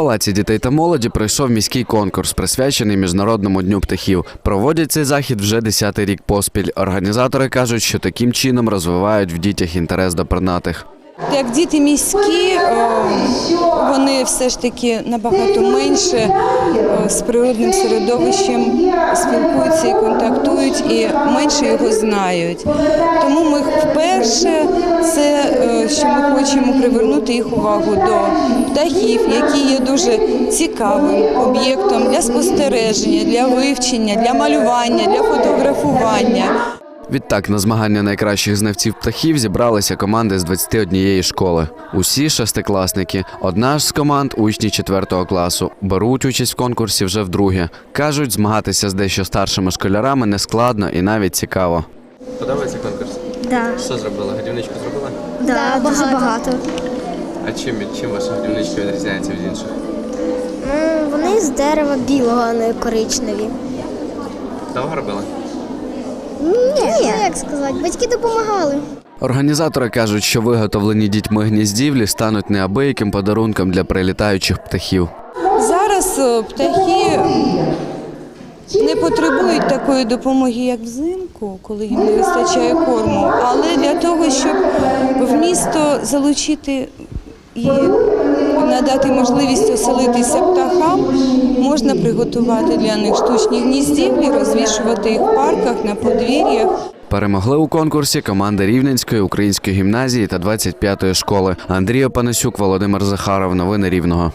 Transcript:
палаці дітей та молоді пройшов міський конкурс, присвячений міжнародному дню птахів. Проводять цей захід вже десятий рік поспіль. Організатори кажуть, що таким чином розвивають в дітях інтерес до пернатих. Як діти міські, е, вони все ж таки набагато менше е, з природним середовищем спілкуються і контактують, і менше його знають. Тому ми вперше це, е, що ми хочемо привернути їх увагу до птахів, які є дуже цікавим об'єктом для спостереження, для вивчення, для малювання, для фотографування. Відтак на змагання найкращих знавців птахів зібралися команди з 21 школи. Усі шестикласники. Одна ж з команд учні 4 класу. Беруть участь в конкурсі вже вдруге. Кажуть, змагатися з дещо старшими школярами не складно і навіть цікаво. Подобається конкурс? Да, Що зробила? Годівничку зробила? да, дуже багато. А чим, чим ваша годівничка відрізняється від інших? Ну, вони з дерева білого, а не коричневі. Довго робила? Ні, як сказати, батьки допомагали. Організатори кажуть, що виготовлені дітьми гніздівлі стануть неабияким подарунком для прилітаючих птахів. Зараз е, птахи не потребують такої допомоги, як взимку, коли їм не вистачає корму. Але для того, щоб в місто залучити і надати можливість оселитися птахам, можна приготувати для них штучні гніздівлі, розвішувати їх в парках, на подвір'ях. Перемогли у конкурсі команди Рівненської української гімназії та 25-ї школи. Андрій Опанасюк, Володимир Захаров. Новини Рівного.